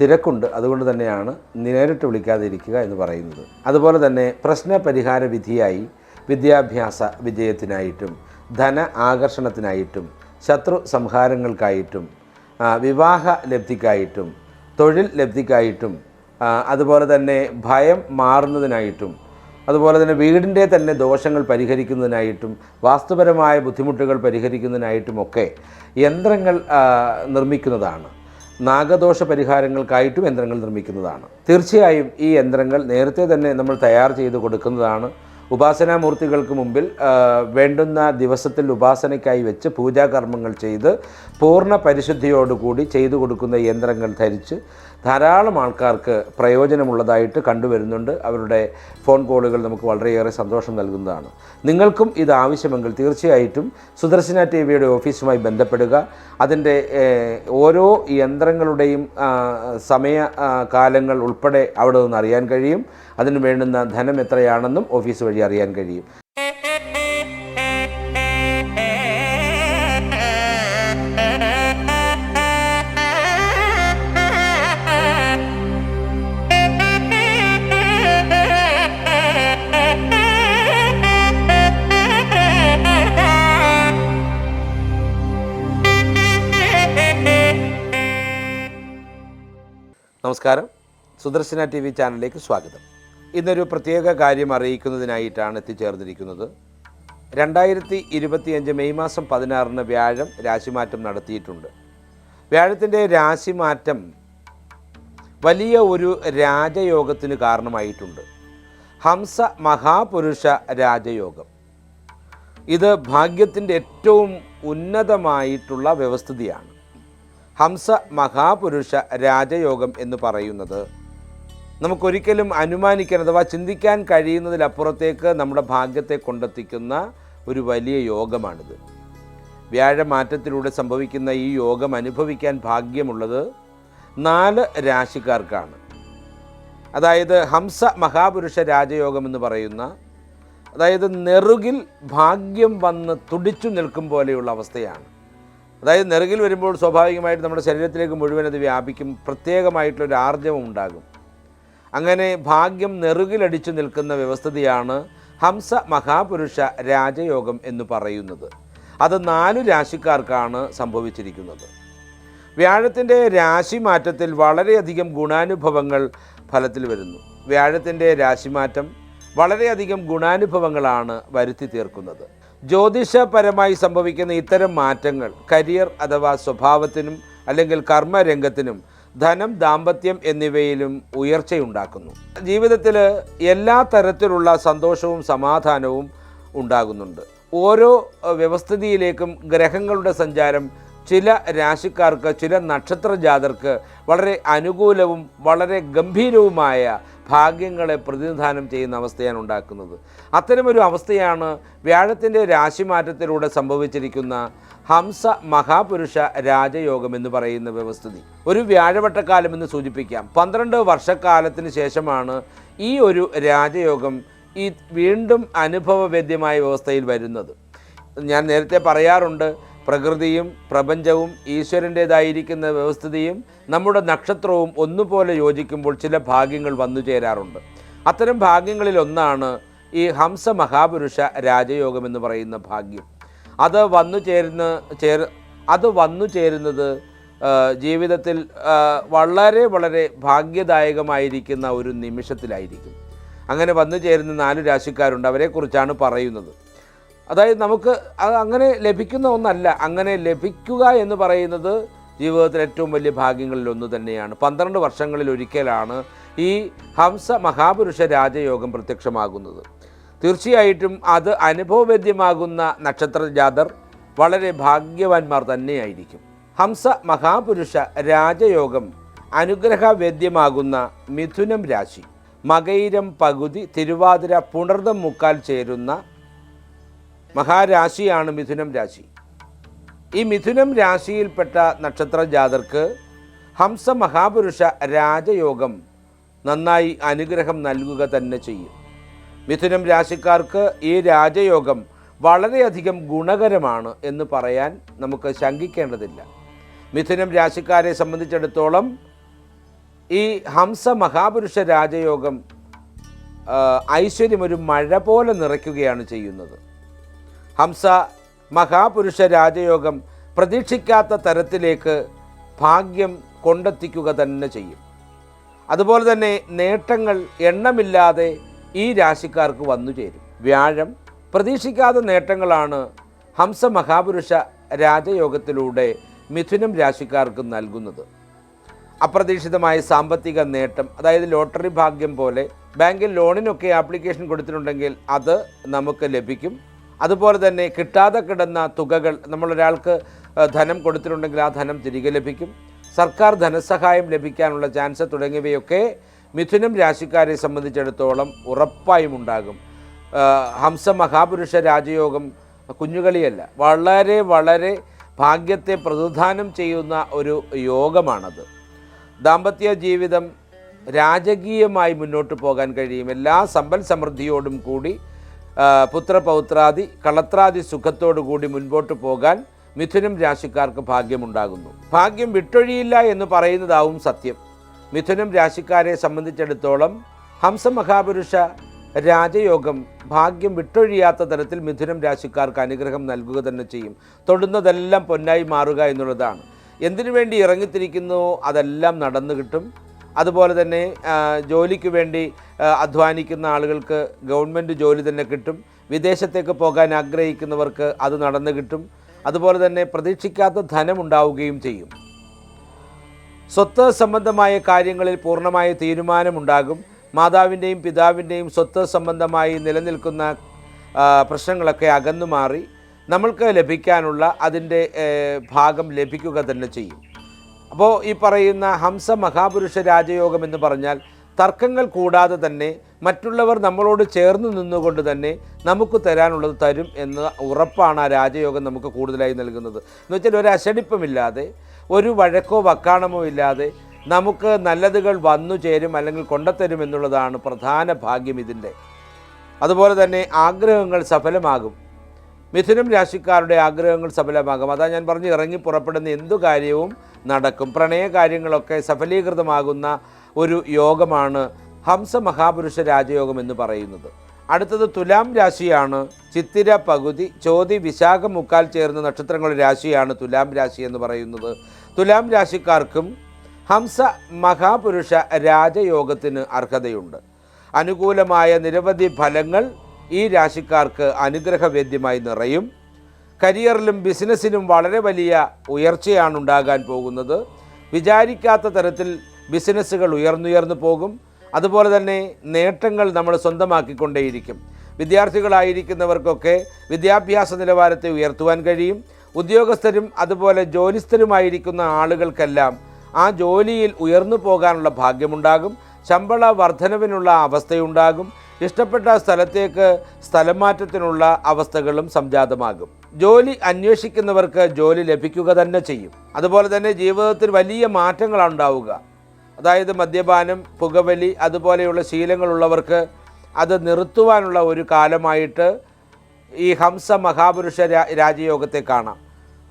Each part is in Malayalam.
തിരക്കുണ്ട്. അതുകൊണ്ട് തന്നെയാണ് നേരിട്ട് വിളിക്കാതെ ഇരിക്കുക എന്ന് പറയുന്നത്. അതുപോലെ തന്നെ പ്രശ്ന പരിഹാര വിധിയായി വിദ്യാഭ്യാസ വിജയത്തിനായിട്ടും ധന ആകർഷണത്തിനായിട്ടും ശത്രു സംഹാരങ്ങൾക്കായിട്ടും വിവാഹ ലബ്ധിക്കായിട്ടും തൊഴിൽ ലബ്ധിക്കായിട്ടും അതുപോലെ തന്നെ ഭയം മാറുന്നതിനായിട്ടും അതുപോലെ തന്നെ വീടിന്റെ തന്നെ ദോഷങ്ങൾ പരിഹരിക്കുന്നതിനായിട്ടും വാസ്തുപരമായ ബുദ്ധിമുട്ടുകൾ പരിഹരിക്കുന്നതിനായിട്ടുമൊക്കെ യന്ത്രങ്ങൾ നിർമ്മിക്കുന്നതാണ്. നാഗദോഷ പരിഹാരങ്ങൾക്കായിട്ടും യന്ത്രങ്ങൾ നിർമ്മിക്കുന്നതാണ്. തീർച്ചയായും ഈ യന്ത്രങ്ങൾ നേരത്തെ തന്നെ നമ്മൾ തയ്യാർ ചെയ്ത് കൊടുക്കുന്നതാണ്. ഉപാസനാമൂർത്തികൾക്ക് മുമ്പിൽ വേണ്ടുന്ന ദിവസത്തിൽ ഉപാസനയ്ക്കായി വെച്ച് പൂജാകർമ്മങ്ങൾ ചെയ്ത് പൂർണ പരിശുദ്ധിയോടുകൂടി ചെയ്തു കൊടുക്കുന്ന യന്ത്രങ്ങൾ ധരിച്ച് ധാരാളം ആൾക്കാർക്ക് പ്രയോജനമുള്ളതായിട്ട് കണ്ടുവരുന്നുണ്ട്. അവരുടെ ഫോൺ കോളുകൾ നമുക്ക് വളരെയേറെ സന്തോഷം നൽകുന്നതാണ്. നിങ്ങൾക്കും ഇത് ആവശ്യമെങ്കിൽ തീർച്ചയായിട്ടും സുദർശന ടി വിയുടെ ഓഫീസുമായി ബന്ധപ്പെടുക. അതിന്റെ ഓരോ യന്ത്രങ്ങളുടെയും സമയ കാലങ്ങൾ ഉൾപ്പെടെ അവിടെ നിന്ന് അറിയാൻ കഴിയും. അതിന് വേണ്ടുന്ന ധനം എത്രയാണെന്നും ഓഫീസ് വഴി അറിയാൻ കഴിയും. നമസ്കാരം. സുദർശന ടി വി ചാനലിലേക്ക് സ്വാഗതം. ഇന്നൊരു പ്രത്യേക കാര്യം അറിയിക്കുന്നതിനായിട്ടാണ് എത്തിച്ചേർന്നിരിക്കുന്നത്. രണ്ടായിരത്തി ഇരുപത്തിയഞ്ച് മെയ് മാസം പതിനാറിന് വ്യാഴം രാശിമാറ്റം നടത്തിയിട്ടുണ്ട്. വ്യാഴത്തിന്റെ രാശിമാറ്റം വലിയ ഒരു രാജയോഗത്തിന് കാരണമായിട്ടുണ്ട്. ഹംസ മഹാപുരുഷ രാജയോഗം. ഇത് ഭാഗ്യത്തിന്റെ ഏറ്റവും ഉന്നതമായിട്ടുള്ള വ്യവസ്ഥിതിയാണ്. ഹംസ മഹാപുരുഷ രാജയോഗം എന്ന് പറയുന്നത് നമുക്കൊരിക്കലും അനുമാനിക്കാൻ അഥവാ ചിന്തിക്കാൻ കഴിയുന്നതിലപ്പുറത്തേക്ക് നമ്മുടെ ഭാഗ്യത്തെ കൊണ്ടെത്തിക്കുന്ന ഒരു വലിയ യോഗമാണിത്. വ്യാഴമാറ്റത്തിലൂടെ സംഭവിക്കുന്ന ഈ യോഗം അനുഭവിക്കാൻ ഭാഗ്യമുള്ളത് നാല് രാശിക്കാർക്കാണ്. അതായത് ഹംസ മഹാപുരുഷ രാജയോഗം എന്ന് പറയുന്ന അതായത് നെറുകിൽ ഭാഗ്യം വന്ന് തുടിച്ചു നിൽക്കും പോലെയുള്ള അവസ്ഥയാണ്. അതായത് നെറുകിൽ വരുമ്പോൾ സ്വാഭാവികമായിട്ട് നമ്മുടെ ശരീരത്തിലേക്ക് മുഴുവൻ അത് വ്യാപിക്കും പ്രത്യേകമായിട്ടുള്ളൊരു ആർജവം ഉണ്ടാകും. അങ്ങനെ ഭാഗ്യം നെറുകിലടിച്ചു നിൽക്കുന്ന വ്യവസ്ഥതയാണ് ഹംസ മഹാപുരുഷ രാജയോഗം എന്ന് പറയുന്നത്. അത് നാലു രാശിക്കാർക്കാണ് സംഭവിച്ചിരിക്കുന്നത്. വ്യാഴത്തിന്റെ രാശിമാറ്റത്തിൽ വളരെയധികം ഗുണാനുഭവങ്ങൾ ഫലത്തിൽ വരുന്നു. വ്യാഴത്തിന്റെ രാശിമാറ്റം വളരെയധികം ഗുണാനുഭവങ്ങളാണ് വരുത്തി തീർക്കുന്നത്. ജ്യോതിഷപരമായി സംഭവിക്കുന്ന ഇത്തരം മാറ്റങ്ങൾ കരിയർ അഥവാ സ്വഭാവത്തിനും അല്ലെങ്കിൽ കർമ്മരംഗത്തിനും ധനം ദാമ്പത്യം എന്നിവയിലും ഉയർച്ചയുണ്ടാക്കുന്നു. ജീവിതത്തിൽ എല്ലാ തരത്തിലുള്ള സന്തോഷവും സമാധാനവും ഉണ്ടാകുന്നുണ്ട്. ഓരോ വ്യവസ്ഥിതിയിലേക്കും ഗ്രഹങ്ങളുടെ സഞ്ചാരം ചില രാശിക്കാർക്ക് ചില നക്ഷത്ര ജാതർക്ക് വളരെ അനുകൂലവും വളരെ ഗംഭീരവുമായ ഭാഗ്യങ്ങളെ പ്രതിനിധാനം ചെയ്യുന്ന അവസ്ഥയാണ് ഉണ്ടാക്കുന്നത്. അത്തരമൊരു അവസ്ഥയാണ് വ്യാഴത്തിന്റെ രാശിമാറ്റത്തിലൂടെ സംഭവിച്ചിരിക്കുന്ന ഹംസ മഹാപുരുഷ രാജയോഗം എന്ന് പറയുന്ന വ്യവസ്ഥിതി. ഒരു വ്യാഴവട്ടക്കാലം എന്ന് സൂചിപ്പിക്കാം. പന്ത്രണ്ട് വർഷക്കാലത്തിന് ശേഷമാണ് ഈ ഒരു രാജയോഗം ഈ വീണ്ടും അനുഭവവേദ്യമായ വ്യവസ്ഥയിൽ വരുന്നത്. ഞാൻ നേരത്തെ പറയാറുണ്ട് പ്രകൃതിയും പ്രപഞ്ചവും ഈശ്വരന്റേതായിരിക്കുന്ന വ്യവസ്ഥിതിയും നമ്മുടെ നക്ഷത്രവും ഒന്നുപോലെ യോജിക്കുമ്പോൾ ചില ഭാഗ്യങ്ങൾ വന്നു ചേരാറുണ്ട്. അത്തരം ഭാഗ്യങ്ങളിൽ ഒന്നാണ് ഈ ഹംസ മഹാപുരുഷ രാജയോഗം എന്ന് പറയുന്ന ഭാഗ്യം. അത് വന്നു ചേരുന്ന ചേർ അത് വന്നു ചേരുന്നത് ജീവിതത്തിൽ വളരെ വളരെ ഭാഗ്യദായകമായിരിക്കുന്ന ഒരു നിമിഷത്തിലായിരിക്കും. അങ്ങനെ വന്നു ചേരുന്ന നാല് രാശിക്കാരുണ്ട്. അവരെക്കുറിച്ചാണ് പറയുന്നത്. അതായത് നമുക്ക് അത് അങ്ങനെ ലഭിക്കുന്ന ഒന്നല്ല. അങ്ങനെ ലഭിക്കുക എന്ന് പറയുന്നത് ജീവിതത്തിൽ ഏറ്റവും വലിയ ഭാഗ്യങ്ങളിൽ ഒന്ന് തന്നെയാണ്. പന്ത്രണ്ട് വർഷങ്ങളിൽ ഒരിക്കലാണ് ഈ ഹംസ മഹാപുരുഷ രാജയോഗം പ്രത്യക്ഷമാകുന്നത്. തീർച്ചയായിട്ടും അത് അനുഭവവേദ്യമാകുന്ന നക്ഷത്ര ജാതർ വളരെ ഭാഗ്യവാന്മാർ തന്നെയായിരിക്കും. ഹംസ മഹാപുരുഷ രാജയോഗം അനുഗ്രഹവേദ്യമാകുന്ന മിഥുനം രാശി. മകയിരം പകുതി തിരുവാതിര പുണർദം മുക്കാൽ ചേരുന്ന മഹാരാശിയാണ് മിഥുനം രാശി. ഈ മിഥുനം രാശിയിൽപ്പെട്ട നക്ഷത്ര ജാതർക്ക് ഹംസ മഹാപുരുഷ രാജയോഗം നന്നായി അനുഗ്രഹം നൽകുക തന്നെ ചെയ്യും. മിഥുനം രാശിക്കാർക്ക് ഈ രാജയോഗം വളരെയധികം ഗുണകരമാണ് എന്ന് പറയാൻ നമുക്ക് ശങ്കിക്കേണ്ടതില്ല. മിഥുനം രാശിക്കാരെ സംബന്ധിച്ചിടത്തോളം ഈ ഹംസ മഹാപുരുഷ രാജയോഗം ഐശ്വര്യം ഒരു മഴ പോലെ നിറയ്ക്കുകയാണ് ചെയ്യുന്നത്. ഹംസ മഹാപുരുഷ രാജയോഗം പ്രതീക്ഷിക്കാത്ത തരത്തിലേക്ക് ഭാഗ്യം കൊണ്ടെത്തിക്കുക തന്നെ ചെയ്യും. അതുപോലെ തന്നെ നേട്ടങ്ങൾ എണ്ണമില്ലാതെ ഈ രാശിക്കാർക്ക് വന്നു ചേരും. വ്യാഴം പ്രതീക്ഷിക്കാത്ത നേട്ടങ്ങളാണ് ഹംസ മഹാപുരുഷ രാജയോഗത്തിലൂടെ മിഥുനം രാശിക്കാർക്ക് നൽകുന്നത്. അപ്രതീക്ഷിതമായ സാമ്പത്തിക നേട്ടം അതായത് ലോട്ടറി ഭാഗ്യം പോലെ ബാങ്കിൽ ലോണിനൊക്കെ ആപ്ലിക്കേഷൻ കൊടുത്തിട്ടുണ്ടെങ്കിൽ അത് നമുക്ക് ലഭിക്കും. അതുപോലെ തന്നെ കിട്ടാതെ കിടന്ന തുകകൾ നമ്മളൊരാൾക്ക് ധനം കൊടുത്തിട്ടുണ്ടെങ്കിൽ ആ ധനം തിരികെ ലഭിക്കും. സർക്കാർ ധനസഹായം ലഭിക്കാനുള്ള ചാൻസ് തുടങ്ങിയവയൊക്കെ മിഥുനം രാശിക്കാരെ സംബന്ധിച്ചിടത്തോളം ഉറപ്പായും ഉണ്ടാകും. ഹംസ മഹാപുരുഷ രാജയോഗം കുഞ്ഞുകളിയല്ല വളരെ വളരെ ഭാഗ്യത്തെ പ്രതിദാനം ചെയ്യുന്ന ഒരു യോഗമാണത്. ദാമ്പത്യ ജീവിതം രാജകീയമായി മുന്നോട്ട് പോകാൻ കഴിയും. എല്ലാ സമ്പൽ സമൃദ്ധിയോടും കൂടി പുത്രപൗത്രാദി കളത്രാദി സുഖത്തോടു കൂടി മുൻപോട്ട് പോകാൻ മിഥുനം രാശിക്കാർക്ക് ഭാഗ്യമുണ്ടാകുന്നു. ഭാഗ്യം വിട്ടൊഴിയില്ല എന്ന് പറയുന്നതാവും സത്യം. മിഥുനം രാശിക്കാരെ സംബന്ധിച്ചിടത്തോളം ഹംസമഹാപുരുഷ രാജയോഗം ഭാഗ്യം വിട്ടൊഴിയാത്ത തരത്തിൽ മിഥുനം രാശിക്കാർക്ക് അനുഗ്രഹം നൽകുക തന്നെ ചെയ്യും. തൊടുന്നതെല്ലാം പൊന്നായി മാറുക എന്നുള്ളതാണ്. എന്തിനു വേണ്ടി ഇറങ്ങിത്തിരിക്കുന്നു? അതെല്ലാം നടന്നു കിട്ടും. അതുപോലെ തന്നെ ജോലിക്ക് വേണ്ടി അധ്വാനിക്കുന്ന ആളുകൾക്ക് ഗവൺമെന്റ് ജോലി തന്നെ കിട്ടും. വിദേശത്തേക്ക് പോകാൻ ആഗ്രഹിക്കുന്നവർക്ക് അത് നടന്നു കിട്ടും. അതുപോലെ തന്നെ പ്രതീക്ഷിക്കാത്ത ധനം ഉണ്ടാവുകയും ചെയ്യും. സ്വത്ത് സംബന്ധമായ കാര്യങ്ങളിൽ പൂർണമായ തീരുമാനമുണ്ടാകും. മാതാവിന്റെയും പിതാവിന്റെയും സ്വത്ത് സംബന്ധമായി നിലനിൽക്കുന്ന പ്രശ്നങ്ങളൊക്കെ അകന്നു മാറി. നമ്മൾക്ക് ലഭിക്കാനുള്ള അതിന്റെ ഭാഗം ലഭിക്കുക തന്നെ ചെയ്യും. അപ്പോൾ ഈ പറയുന്ന ഹംസ മഹാപുരുഷ രാജയോഗം എന്ന് പറഞ്ഞാൽ തർക്കങ്ങൾ കൂടാതെ തന്നെ മറ്റുള്ളവർ നമ്മളോട് ചേർന്ന് നിന്നുകൊണ്ട് തന്നെ നമുക്ക് തരാനുള്ളത് തരും എന്ന ഉറപ്പാണ് ആ രാജയോഗം നമുക്ക് കൂടുതലായി നൽകുന്നത്. എന്ന് വെച്ചാൽ ഒരു അശടിപ്പമില്ലാതെ ഒരു വഴക്കോ വക്കാണമോ ഇല്ലാതെ നമുക്ക് നല്ലതുകൾ വന്നു ചേരും അല്ലെങ്കിൽ കൊണ്ടുത്തരും എന്നുള്ളതാണ് പ്രധാന ഭാഗ്യം ഇതിന്റെ. അതുപോലെ തന്നെ ആഗ്രഹങ്ങൾ സഫലമാകും. മിഥുനം രാശിക്കാരുടെ ആഗ്രഹങ്ങൾ സഫലമാകും. അതാ ഞാൻ പറഞ്ഞു ഇറങ്ങി പുറപ്പെടുന്ന എന്തു കാര്യവും നടക്കും. പ്രണയ കാര്യങ്ങളൊക്കെ സഫലീകൃതമാകുന്ന ഒരു യോഗമാണ് ഹംസ മഹാപുരുഷ രാജയോഗം എന്ന് പറയുന്നത്. അടുത്തത് തുലാം രാശിയാണ്. ചിത്തിര പകുതി ചോതി വിശാഖ മുക്കാൽ ചേർന്ന നക്ഷത്രങ്ങളുടെ രാശിയാണ് തുലാം രാശി എന്ന് പറയുന്നത്. തുലാം രാശിക്കാർക്കും ഹംസ മഹാപുരുഷ രാജയോഗത്തിന് അർഹതയുണ്ട്. അനുകൂലമായ നിരവധി ഫലങ്ങൾ ഈ രാശിക്കാർക്ക് അനുഗ്രഹവേദ്യമായി നിറയും. കരിയറിലും ബിസിനസ്സിലും വളരെ വലിയ ഉയർച്ചയാണ് ഉണ്ടാകാൻ പോകുന്നത്. വിചാരിക്കാത്ത തരത്തിൽ ബിസിനസ്സുകൾ ഉയർന്നുയർന്നു പോകും. അതുപോലെ തന്നെ നേട്ടങ്ങൾ നമ്മൾ സ്വന്തമാക്കിക്കൊണ്ടേയിരിക്കും. വിദ്യാർത്ഥികളായിരിക്കുന്നവർക്കൊക്കെ വിദ്യാഭ്യാസ നിലവാരത്തെ ഉയർത്തുവാൻ കഴിയും. ഉദ്യോഗസ്ഥരും അതുപോലെ ജോലിസ്ഥരുമായിരിക്കുന്ന ആളുകൾക്കെല്ലാം ആ ജോലിയിൽ ഉയർന്നു പോകാനുള്ള ഭാഗ്യമുണ്ടാകും. ശമ്പള വർധനവിനുള്ള അവസ്ഥയുണ്ടാകും. ഇഷ്ടപ്പെട്ട സ്ഥലത്തേക്ക് സ്ഥലം മാറ്റത്തിനുള്ള അവസ്ഥകളും സംജാതമാകും. ജോലി അന്വേഷിക്കുന്നവർക്ക് ജോലി ലഭിക്കുക തന്നെ ചെയ്യും. അതുപോലെ തന്നെ ജീവിതത്തിൽ വലിയ മാറ്റങ്ങളാണ് ഉണ്ടാവുക. അതായത് മദ്യപാനം പുകവലി അതുപോലെയുള്ള ശീലങ്ങളുള്ളവർക്ക് അത് നിർത്തുവാനുള്ള ഒരു കാലമായിട്ട് ഈ ഹംസ മഹാപുരുഷ രാജയോഗത്തെ കാണാം.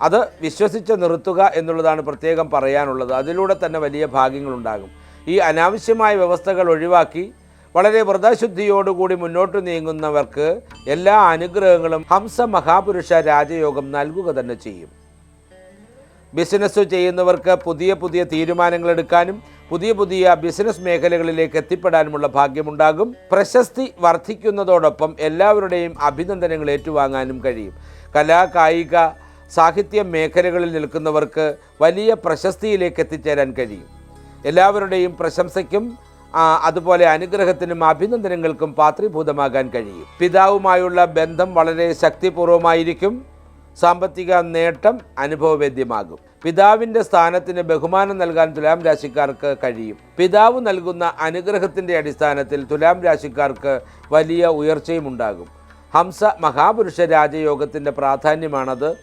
അത് വിശ്വസിച്ച് നിർത്തുക എന്നുള്ളതാണ് പ്രത്യേകം പറയാനുള്ളത്. അതിലൂടെ തന്നെ വലിയ ഭാഗ്യങ്ങളുണ്ടാകും. ഈ അനാവശ്യമായ വ്യവസ്ഥകൾ ഒഴിവാക്കി വളരെ വ്രതശുദ്ധിയോടുകൂടി മുന്നോട്ട് നീങ്ങുന്നവർക്ക് എല്ലാ അനുഗ്രഹങ്ങളും ഹംസ മഹാപുരുഷ രാജയോഗം നൽകുക തന്നെ ചെയ്യും. ബിസിനസ് ചെയ്യുന്നവർക്ക് പുതിയ പുതിയ തീരുമാനങ്ങൾ എടുക്കാനും പുതിയ പുതിയ ബിസിനസ് മേഖലകളിലേക്ക് എത്തിപ്പെടാനുമുള്ള ഭാഗ്യമുണ്ടാകും. പ്രശസ്തി വർദ്ധിക്കുന്നതോടൊപ്പം എല്ലാവരുടെയും അഭിനന്ദനങ്ങൾ ഏറ്റുവാങ്ങാനും കഴിയും. കലാ കായിക സാഹിത്യ മേഖലകളിൽ നിൽക്കുന്നവർക്ക് വലിയ പ്രശസ്തിയിലേക്ക് എത്തിച്ചേരാൻ കഴിയും. എല്ലാവരുടെയും പ്രശംസയ്ക്കും അതുപോലെ അനുഗ്രഹത്തിനും അഭിനന്ദനങ്ങൾക്കും പാത്രീഭൂതമാകാൻ കഴിയും. പിതാവുമായുള്ള ബന്ധം വളരെ ശക്തിപൂർവമായിരിക്കും. സാമ്പത്തിക നേട്ടം അനുഭവവേദ്യമാകും. പിതാവിന്റെ സ്ഥാനത്തിന് ബഹുമാനം നൽകാൻ തുലാം രാശിക്കാർക്ക് കഴിയും. പിതാവ് നൽകുന്ന അനുഗ്രഹത്തിന്റെ അടിസ്ഥാനത്തിൽ തുലാം രാശിക്കാർക്ക് വലിയ ഉയർച്ചയും ഉണ്ടാകും. ഹംസ മഹാപുരുഷ രാജയോഗത്തിന്റെ പ്രാധാന്യമാണത്.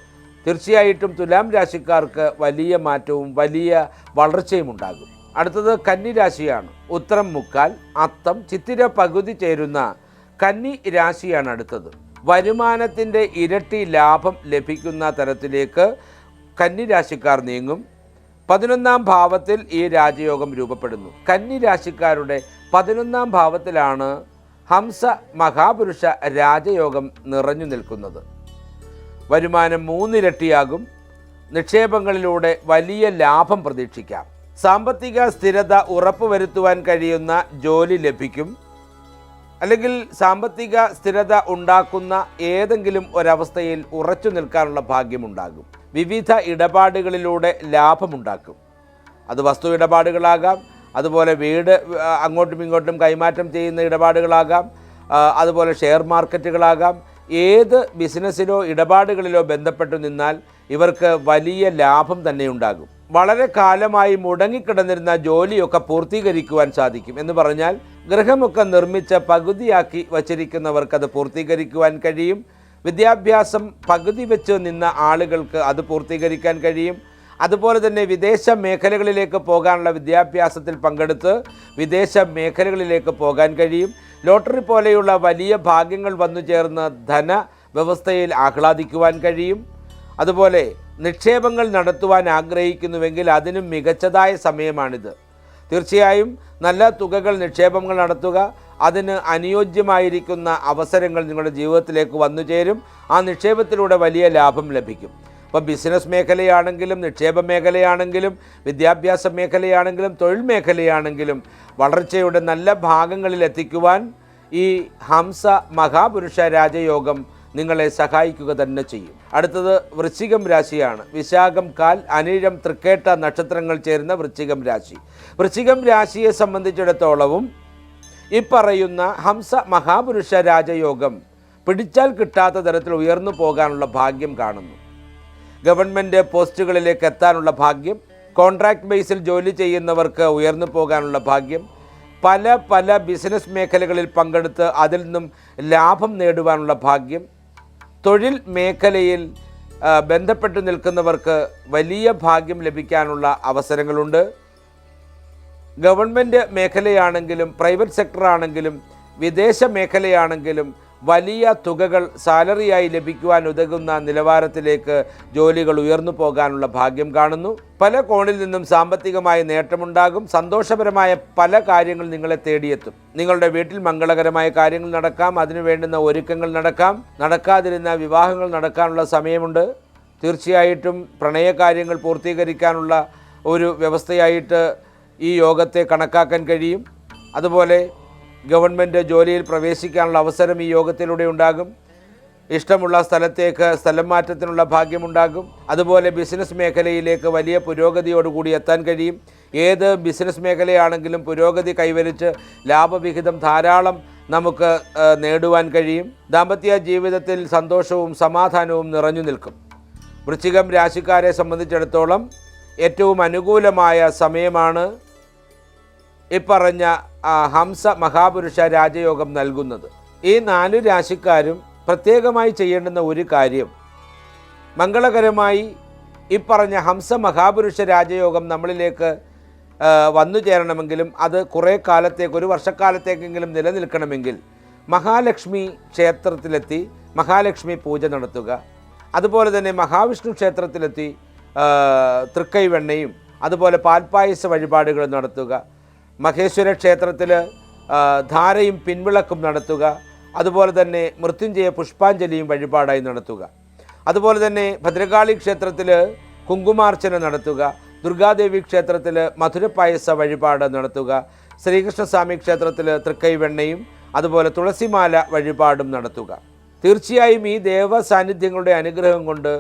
തീർച്ചയായിട്ടും തുലാം രാശിക്കാർക്ക് വലിയ മാറ്റവും വലിയ വളർച്ചയും ഉണ്ടാകും. അടുത്തത് കന്നി രാശിയാണ് ഉത്തരം മുക്കാൽ അത്തം ചിത്തിര പകുതി ചേരുന്ന കന്നി രാശിയാണ് അടുത്തത്. വരുമാനത്തിന്റെ ഇരട്ടി ലാഭം ലഭിക്കുന്ന തരത്തിലേക്ക് കന്നി രാശിക്കാർ നീങ്ങും. പതിനൊന്നാം ഭാവത്തിൽ ഈ രാജയോഗം രൂപപ്പെടുന്നു. കന്നി രാശിക്കാരുടെ പതിനൊന്നാം ഭാവത്തിലാണ് ഹംസ മഹാപുരുഷ രാജയോഗം നിറഞ്ഞു നിൽക്കുന്നത്. വരുമാനം മൂന്നിരട്ടിയാകും. നിക്ഷേപങ്ങളിലൂടെ വലിയ ലാഭം പ്രതീക്ഷിക്കാം. സാമ്പത്തിക സ്ഥിരത ഉറപ്പുവരുത്തുവാൻ കഴിയുന്ന ജോലി ലഭിക്കും. അല്ലെങ്കിൽ സാമ്പത്തിക സ്ഥിരത ഉണ്ടാക്കുന്ന ഏതെങ്കിലും ഒരവസ്ഥയിൽ ഉറച്ചു നിൽക്കാനുള്ള ഭാഗ്യമുണ്ടാകും. വിവിധ ഇടപാടുകളിലൂടെ ലാഭമുണ്ടാക്കും. അത് വസ്തു ഇടപാടുകളാകാം. അതുപോലെ വീട് അങ്ങോട്ടും ഇങ്ങോട്ടും കൈമാറ്റം ചെയ്യുന്ന ഇടപാടുകളാകാം. അതുപോലെ ഷെയർ മാർക്കറ്റുകളാകാം. ഏത് ബിസിനസ്സിലോ ഇടപാടുകളിലോ ബന്ധപ്പെട്ടു നിന്നാൽ ഇവർക്ക് വലിയ ലാഭം തന്നെ ഉണ്ടാകും. വളരെ കാലമായി മുടങ്ങിക്കിടന്നിരുന്ന ജോലിയൊക്കെ പൂർത്തീകരിക്കുവാൻ സാധിക്കും എന്ന് പറഞ്ഞാൽ ഗൃഹമൊക്കെ നിർമ്മിച്ച് പകുതിയാക്കി വച്ചിരിക്കുന്നവർക്ക് അത് പൂർത്തീകരിക്കുവാൻ കഴിയും. വിദ്യാഭ്യാസം പകുതി വെച്ച് നിന്ന ആളുകൾക്ക് അത് പൂർത്തീകരിക്കാൻ കഴിയും. അതുപോലെ തന്നെ വിദേശ മേഖലകളിലേക്ക് പോകാനുള്ള വിദ്യാഭ്യാസത്തിൽ പങ്കെടുത്ത് വിദേശ മേഖലകളിലേക്ക് പോകാൻ കഴിയും. ലോട്ടറി പോലെയുള്ള വലിയ ഭാഗ്യങ്ങൾ വന്നു ചേർന്ന് ധന വ്യവസ്ഥയിൽ ആഹ്ലാദിക്കുവാൻ കഴിയും. അതുപോലെ നിക്ഷേപങ്ങൾ നടത്തുവാൻ ആഗ്രഹിക്കുന്നുവെങ്കിൽ അതിനും മികച്ചതായ സമയമാണിത്. തീർച്ചയായും നല്ല തുകകൾ നിക്ഷേപങ്ങൾ നടത്തുക അതിന് അനുയോജ്യമായിരിക്കുന്ന അവസരങ്ങൾ നിങ്ങളുടെ ജീവിതത്തിലേക്ക് വന്നു ചേരും. ആ നിക്ഷേപത്തിലൂടെ വലിയ ലാഭം ലഭിക്കും. ഇപ്പോൾ ബിസിനസ് മേഖലയാണെങ്കിലും നിക്ഷേപ മേഖലയാണെങ്കിലും വിദ്യാഭ്യാസ മേഖലയാണെങ്കിലും തൊഴിൽ മേഖലയാണെങ്കിലും വളർച്ചയുടെ നല്ല ഭാഗങ്ങളിൽ എത്തിക്കുവാൻ ഈ ഹംസ മഹാപുരുഷ രാജയോഗം നിങ്ങളെ സഹായിക്കുക തന്നെ ചെയ്യും. അടുത്തത് വൃശ്ചികം രാശിയാണ്. വിശാഖം കാൽ അനിഴം തൃക്കേട്ട നക്ഷത്രങ്ങൾ ചേരുന്ന വൃശ്ചികം രാശി. വൃശ്ചികം രാശിയെ സംബന്ധിച്ചിടത്തോളവും ഈ പറയുന്ന ഹംസ മഹാപുരുഷ രാജയോഗം പിടിച്ചാൽ കിട്ടാത്ത തരത്തിൽ ഉയർന്നു പോകാനുള്ള ഭാഗ്യം കാണുന്നു. ഗവൺമെന്റ് പോസ്റ്റുകളിലേക്ക് എത്താനുള്ള ഭാഗ്യം കോൺട്രാക്ട് ബേസിൽ ജോലി ചെയ്യുന്നവർക്ക് ഉയർന്നു പോകാനുള്ള ഭാഗ്യം പല പല ബിസിനസ് മേഖലകളിൽ പങ്കെടുത്ത് അതിൽ നിന്നും ലാഭം നേടുവാനുള്ള ഭാഗ്യം തൊഴിൽ മേഖലയിൽ ബന്ധപ്പെട്ടു നിൽക്കുന്നവർക്ക് വലിയ ഭാഗ്യം ലഭിക്കാനുള്ള അവസരങ്ങളുണ്ട്. ഗവൺമെന്റ് മേഖലയാണെങ്കിലും പ്രൈവറ്റ് സെക്ടറാണെങ്കിലും വിദേശ മേഖലയാണെങ്കിലും വലിയ തുകകൾ സാലറിയായി ലഭിക്കുവാൻ ഉതകുന്ന നിലവാരത്തിലേക്ക് ജോലികൾ ഉയർന്നു പോകാനുള്ള ഭാഗ്യം കാണുന്നു. പല കോണിൽ നിന്നും സാമ്പത്തികമായ നേട്ടമുണ്ടാകും. സന്തോഷപരമായ പല കാര്യങ്ങൾ നിങ്ങളെ തേടിയെത്തും. നിങ്ങളുടെ വീട്ടിൽ മംഗളകരമായ കാര്യങ്ങൾ നടക്കാം. അതിനു വേണ്ടുന്ന ഒരുക്കങ്ങൾ നടക്കാം. നടക്കാതിരുന്ന വിവാഹങ്ങൾ നടക്കാനുള്ള സമയമുണ്ട്. തീർച്ചയായിട്ടും പ്രണയകാര്യങ്ങൾ പൂർത്തീകരിക്കാനുള്ള ഒരു വ്യവസ്ഥയായിട്ട് ഈ യോഗത്തെ കണക്കാക്കാൻ കഴിയും. അതുപോലെ ഗവൺമെന്റ് ജോലിയിൽ പ്രവേശിക്കാനുള്ള അവസരം ഈ യോഗത്തിലൂടെ ഉണ്ടാകും. ഇഷ്ടമുള്ള സ്ഥലത്തേക്ക് സ്ഥലം മാറ്റത്തിനുള്ള ഭാഗ്യമുണ്ടാകും. അതുപോലെ ബിസിനസ് മേഖലയിലേക്ക് വലിയ പുരോഗതിയോടുകൂടി എത്താൻ കഴിയും. ഏത് ബിസിനസ് മേഖലയാണെങ്കിലും പുരോഗതി കൈവരിച്ച് ലാഭവിഹിതം ധാരാളം നമുക്ക് നേടുവാൻ കഴിയും. ദാമ്പത്യ ജീവിതത്തിൽ സന്തോഷവും സമാധാനവും നിറഞ്ഞു നിൽക്കും. വൃശ്ചികം രാശിക്കാരെ സംബന്ധിച്ചിടത്തോളം ഏറ്റവും അനുകൂലമായ സമയമാണ് ഇപ്പറഞ്ഞ പറഞ്ഞ ഹംസ മഹാപുരുഷ രാജയോഗം നൽകുന്നത്. ഈ നാലു രാശിക്കാരും പ്രത്യേകമായി ചെയ്യേണ്ടുന്ന ഒരു കാര്യം മംഗളകരമായി ഇപ്പറഞ്ഞ ഹംസ മഹാപുരുഷ രാജയോഗം നമ്മളിലേക്ക് വന്നു ചേരണമെങ്കിലും അത് കുറേ കാലത്തേക്ക് ഒരു വർഷക്കാലത്തേക്കെങ്കിലും നിലനിൽക്കണമെങ്കിൽ മഹാലക്ഷ്മി ക്ഷേത്രത്തിലെത്തി മഹാലക്ഷ്മി പൂജ നടത്തുക. അതുപോലെ തന്നെ മഹാവിഷ്ണു ക്ഷേത്രത്തിലെത്തി തൃക്കൈവെണ്ണയും അതുപോലെ പാൽപ്പായസ വഴിപാടുകൾ നടത്തുക. മഹേശ്വര ക്ഷേത്രത്തിൽ ധാരയും പിൻവിളക്കും നടത്തുക. അതുപോലെ തന്നെ മൃത്യുഞ്ജയ പുഷ്പാഞ്ജലിയും വഴിപാടായി നടത്തുക. അതുപോലെ തന്നെ ഭദ്രകാളി ക്ഷേത്രത്തിൽ കുങ്കുമാർച്ചന നടത്തുക. ദുർഗാദേവി ക്ഷേത്രത്തിൽ മധുരപ്പായസ വഴിപാട് നടത്തുക. ശ്രീകൃഷ്ണസ്വാമി ക്ഷേത്രത്തിൽ തൃക്കൈവെണ്ണയും അതുപോലെ തുളസിമാല വഴിപാടും നടത്തുക. തീർച്ചയായും ഈ ദേവ സാന്നിധ്യങ്ങളുടെ അനുഗ്രഹം കൊണ്ട്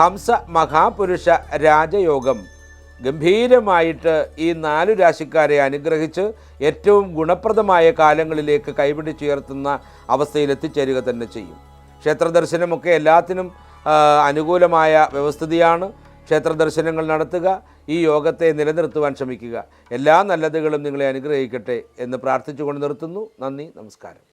ഹംസ മഹാപുരുഷ രാജയോഗം ഗംഭീരമായിട്ട് ഈ നാലു രാശിക്കാരെ അനുഗ്രഹിച്ച് ഏറ്റവും ഗുണപ്രദമായ കാലങ്ങളിലേക്ക് കൈപിടിച്ചുയർത്തുന്ന അവസ്ഥയിൽ എത്തിച്ചേരുക തന്നെ ചെയ്യും. ക്ഷേത്രദർശനമൊക്കെ എല്ലാത്തിനും അനുകൂലമായ വ്യവസ്ഥിതിയാണ്. ക്ഷേത്രദർശനങ്ങൾ നടത്തുക ഈ യോഗത്തെ നിലനിർത്തുവാൻ ശ്രമിക്കുക. എല്ലാ നല്ലതുകളും നിങ്ങളെ അനുഗ്രഹിക്കട്ടെ എന്ന് പ്രാർത്ഥിച്ചുകൊണ്ട് നിർത്തുന്നു. നന്ദി നമസ്കാരം.